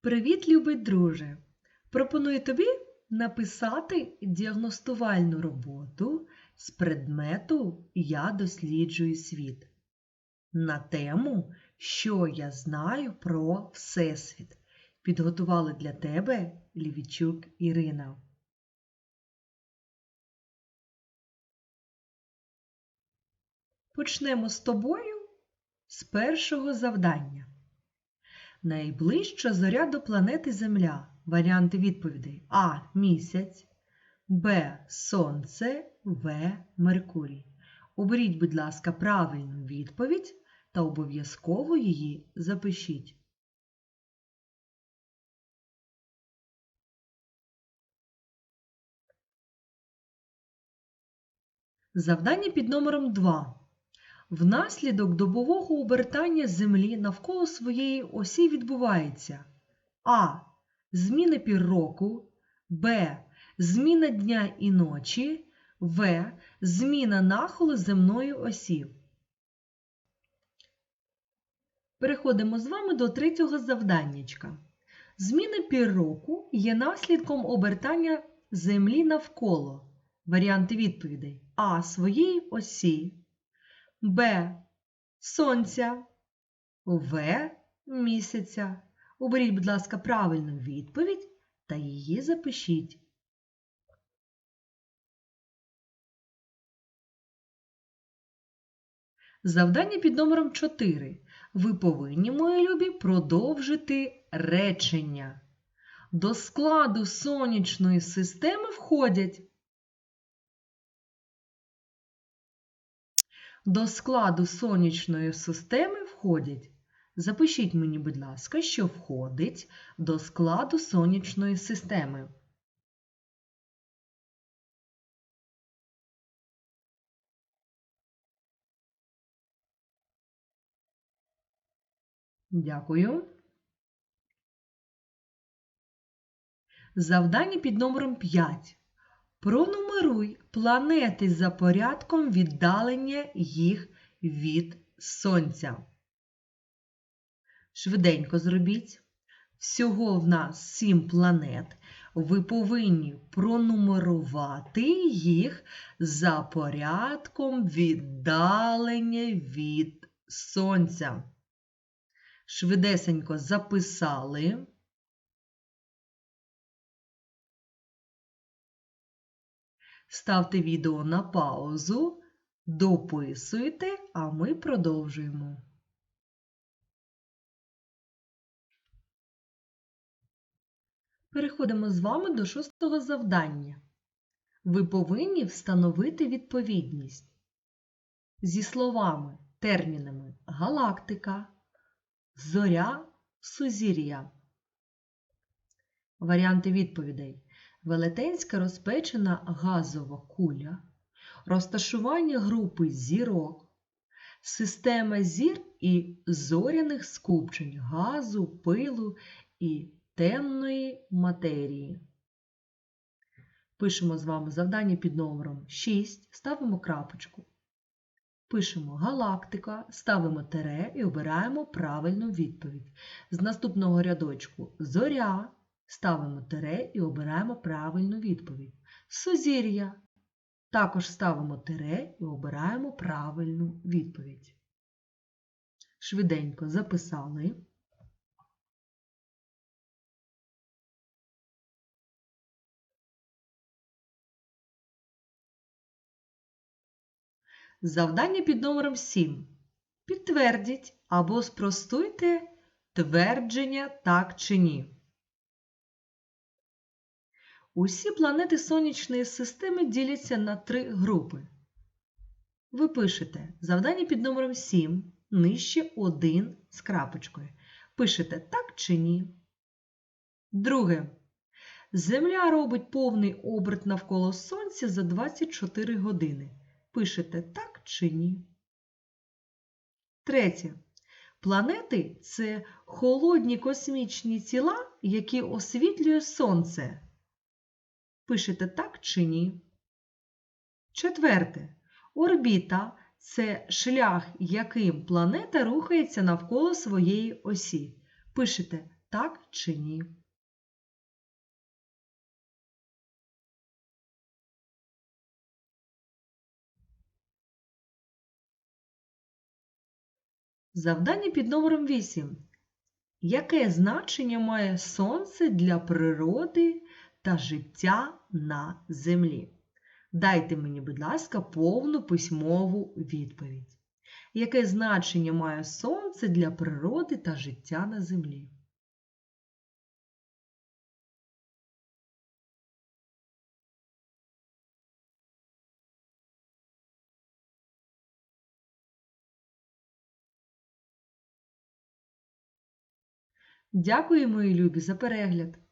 Привіт, любий друже! Пропоную тобі написати діагностувальну роботу з предмету Я досліджую світ на тему Що я знаю про Всесвіт. Підготували для тебе Лівічук Ірина. Почнемо з тобою з першого завдання. Найближча зоря до планети Земля. Варіанти відповідей А. Місяць, Б. Сонце, В. Меркурій. Оберіть, будь ласка, правильну відповідь та обов'язково її запишіть. Завдання під номером 2. Внаслідок добового обертання Землі навколо своєї осі відбувається А. Зміна пір року, Б. Зміна дня і ночі, В. Зміна нахилу земної осі. Переходимо з вами до третього завданнячка. Зміна пір року є наслідком обертання Землі навколо. Варіанти відповідей А. Своєї осі. Б. Сонця. В. Місяця. Оберіть, будь ласка, правильну відповідь та її запишіть. Завдання під номером 4. Ви повинні, мої любі, продовжити речення. До складу сонячної системи входять До складу сонячної системи входять. Запишіть мені, будь ласка, що входить до складу сонячної системи. Дякую. Завдання під номером 5. Пронумеруй планети за порядком віддалення їх від Сонця. Швиденько зробіть. Всього в нас 7 планет. Ви повинні пронумерувати їх за порядком віддалення від Сонця. Швидесенько записали. Ставте відео на паузу, дописуйте, а ми продовжуємо. Переходимо з вами до шостого завдання. Ви повинні встановити відповідність зі словами, термінами галактика, зоря, сузір'я. Варіанти відповідей велетенська розпечена газова куля, розташування групи зірок, система зір і зоряних скупчень газу, пилу і темної матерії. Пишемо з вами завдання під номером 6, ставимо крапочку. Пишемо галактика, ставимо тере і обираємо правильну відповідь. З наступного рядочку зоря, ставимо тире і обираємо правильну відповідь. Сузір'я. Також ставимо тире і обираємо правильну відповідь. Швиденько записали. Завдання під номером 7. Підтвердіть або спростуйте твердження так чи ні. Усі планети Сонячної системи діляться на три групи. Ви пишете завдання під номером 7, нижче 1 з крапочкою. Пишете так чи ні. Друге. Земля робить повний оберт навколо Сонця за 24 години. Пишете так чи ні. Третє. Планети це холодні космічні тіла, які освітлює Сонце. Пишете так чи ні. Четверте. Орбіта це шлях, яким планета рухається навколо своєї осі. Пишете так чи ні. Завдання під номером 8. Яке значення має сонце для природи та життя на землі? Дайте мені, будь ласка, повну письмову відповідь. Яке значення має сонце для природи та життя на землі? Дякую, мої любі, за перегляд!